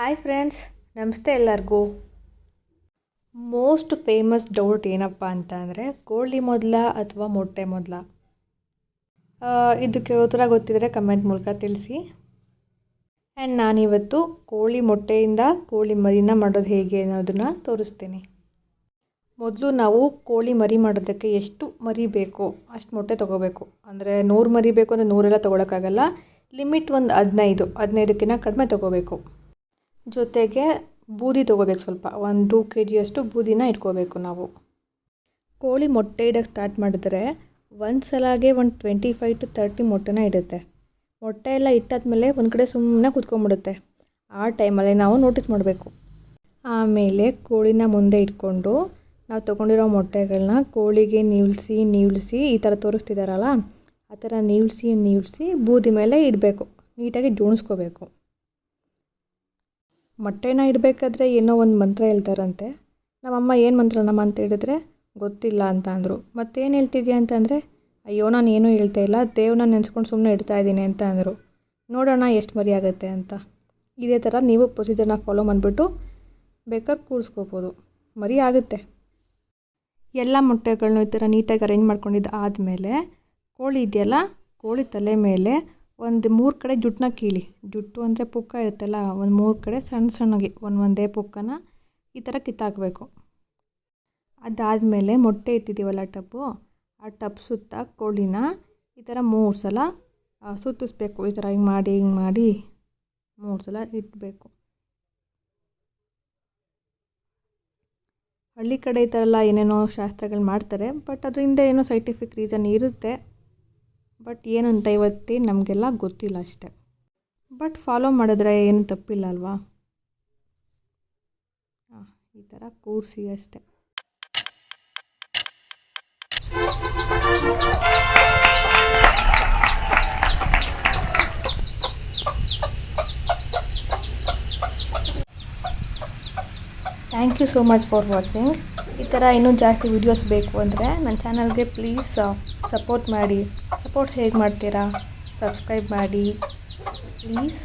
Hi friends ನಮಸ್ತೆ ಎಲ್ಲರಿಗೂ. Most famous doubt ಏನಪ್ಪ ಅಂತ ಅಂದರೆ ಕೋಳಿ ಮೊದಲ ಅಥವಾ ಮೊಟ್ಟೆ ಮೊದಲ? ಇದಕ್ಕೆ ಉತ್ತರ ಗೊತ್ತಿದ್ದರೆ ಕಮೆಂಟ್ ಮೂಲಕ ತಿಳಿಸಿ. ಆ್ಯಂಡ್ ನಾನಿವತ್ತು ಕೋಳಿ ಮೊಟ್ಟೆಯಿಂದ ಕೋಳಿ ಮರಿನ ಮಾಡೋದು ಹೇಗೆ ಅನ್ನೋದನ್ನು ತೋರಿಸ್ತೀನಿ. ಮೊದಲು ನಾವು ಕೋಳಿ ಮರಿ ಮಾಡೋದಕ್ಕೆ ಎಷ್ಟು ಮರಿ ಬೇಕೋ ಅಷ್ಟು ಮೊಟ್ಟೆ ತೊಗೋಬೇಕು. ಅಂದರೆ ನೂರು ಮರಿ ಬೇಕು ಅಂದರೆ ನೂರೆಲ್ಲ ತೊಗೊಳಕ್ಕಾಗಲ್ಲ. ಲಿಮಿಟ್ ಒಂದು ಹದಿನೈದು ಹದಿನೈದಕ್ಕಿಂತ ಕಡಿಮೆ ತೊಗೋಬೇಕು. ಜೊತೆಗೆ ಬೂದಿ ತೊಗೋಬೇಕು ಸ್ವಲ್ಪ. ಒಂದು ಕೆ ಜಿಯಷ್ಟು ಬೂದಿನ ಇಟ್ಕೋಬೇಕು ನಾವು. ಕೋಳಿ ಮೊಟ್ಟೆ ಇಡೋಕ್ಕೆ ಸ್ಟಾರ್ಟ್ ಮಾಡಿದ್ರೆ ಒಂದು ಸಲಾಗೆ ಒಂದು ಟ್ವೆಂಟಿ ಫೈವ್ ಟು ತರ್ಟಿ ಮೊಟ್ಟೆನ ಇಡುತ್ತೆ. ಮೊಟ್ಟೆ ಎಲ್ಲ ಇಟ್ಟಾದ್ಮೇಲೆ ಒಂದು ಕಡೆ ಸುಮ್ಮನೆ ಕುತ್ಕೊಂಡ್ಬಿಡುತ್ತೆ. ಆ ಟೈಮಲ್ಲಿ ನಾವು ನೋಟಿಸ್ ಮಾಡಬೇಕು. ಆಮೇಲೆ ಕೋಳಿನ ಮುಂದೆ ಇಟ್ಕೊಂಡು ನಾವು ತೊಗೊಂಡಿರೋ ಮೊಟ್ಟೆಗಳನ್ನ ಕೋಳಿಗೆ ನೀಳ್ಸಿ ನೀಳ್ಸಿ ಈ ಥರ ತೋರಿಸ್ತಿದ್ದಾರಲ್ಲ ಆ ಥರ ನೀಳ್ಸಿ ನೀಳ್ಸಿ ಬೂದಿ ಮೇಲೆ ಇಡಬೇಕು. ನೀಟಾಗಿ ಜೋಣಿಸ್ಕೋಬೇಕು. ಮೊಟ್ಟೆನ ಇಡಬೇಕಾದ್ರೆ ಏನೋ ಒಂದು ಮಂತ್ರ ಹೇಳ್ತಾರಂತೆ. ನಮ್ಮಮ್ಮ ಏನು ಮಂತ್ರನಮ್ಮ ಅಂತ ಹೇಳಿದ್ರೆ, ಗೊತ್ತಿಲ್ಲ ಅಂತ ಅಂದರು. ಮತ್ತೇನು ಹೇಳ್ತಿದ್ಯಾ ಅಂತಂದರೆ ಅಯ್ಯೋ, ನಾನು ಏನೂ ಹೇಳ್ತಾ ಇಲ್ಲ. ದೇವ್ರನ್ನ ನೆನೆಸ್ಕೊಂಡು ಸುಮ್ಮನೆ ಇಡ್ತಾ ಇದ್ದೀನಿ ಅಂತ ಅಂದರು. ನೋಡೋಣ ಎಷ್ಟು ಮರಿ ಆಗುತ್ತೆ ಅಂತ. ಇದೇ ಥರ ನೀವು ಪ್ರೊಸೀಜರ್ನ ಫಾಲೋ ಮಾಡಿಬಿಟ್ಟು ಬೇಕಾದ್ರೆ ಕೂರಿಸ್ಕೋಬೋದು ಮರಿ ಆಗುತ್ತೆ. ಎಲ್ಲ ಮೊಟ್ಟೆಗಳನ್ನೂ ಈ ಥರ ನೀಟಾಗಿ ಅರೇಂಜ್ ಮಾಡ್ಕೊಂಡಿದ್ದು ಆದಮೇಲೆ ಕೋಳಿ ಇದೆಯಲ್ಲ, ಕೋಳಿ ತಲೆ ಮೇಲೆ ಒಂದು ಮೂರು ಕಡೆ ಜುಟ್ಟನ್ನ ಕೀಳಿ. ಜುಟ್ಟು ಅಂದರೆ ಪುಕ್ಕ ಇರುತ್ತಲ್ಲ, ಒಂದು ಮೂರು ಕಡೆ ಸಣ್ಣ ಸಣ್ಣಗೆ, ಒಂದು ಒಂದೇ ಪುಕ್ಕನ ಈ ಥರ ಕಿತ್ತಾಕಬೇಕು. ಅದಾದಮೇಲೆ ಮೊಟ್ಟೆ ಇಟ್ಟಿದ್ದೀವಲ್ಲ ಟಬ್ಬು ಆ ಟಬ್ ಸುತ್ತ ಕೋಳಿನ ಈ ಥರ ಮೂರು ಸಲ ಸುತ್ತಿಸ್ಬೇಕು. ಈ ಥರ ಹಿಂಗೆ ಮಾಡಿ ಹಿಂಗೆ ಮಾಡಿ ಮೂರು ಸಲ ಇಡಬೇಕು ಹಳ್ಳಿ ಕಡೆ ಈ ಥರ ಎಲ್ಲ ಏನೇನೋ ಶಾಸ್ತ್ರಗಳು ಮಾಡ್ತಾರೆ, ಬಟ್ ಅದರಿಂದ ಏನೋ ಸೈಂಟಿಫಿಕ್ ರೀಸನ್ ಇರುತ್ತೆ. ಬಟ್ ಏನು ಅಂತ ಇವತ್ತೇ ನಮಗೆಲ್ಲ ಗೊತ್ತಿಲ್ಲ ಅಷ್ಟೆ. ಬಟ್ ಫಾಲೋ ಮಾಡಿದ್ರೆ ಏನು ತಪ್ಪಿಲ್ಲ ಅಲ್ವಾ? ಈ ಥರ ಕೂರಿಸಿ ಅಷ್ಟೆ. Thank you so much for watching ಈ ಥರ ಇನ್ನೂ ಜಾಸ್ತಿ ವೀಡಿಯೋಸ್ ಬೇಕು ಅಂದರೆ ನನ್ನ ಚಾನಲ್ಗೆ ಪ್ಲೀಸ್ ಸಪೋರ್ಟ್ ಮಾಡಿ. ಸಪೋರ್ಟ್ ಹೇಗೆ ಮಾಡ್ತೀರಾ? ಸಬ್ಸ್ಕ್ರೈಬ್ ಮಾಡಿ. ಪ್ಲೀಸ್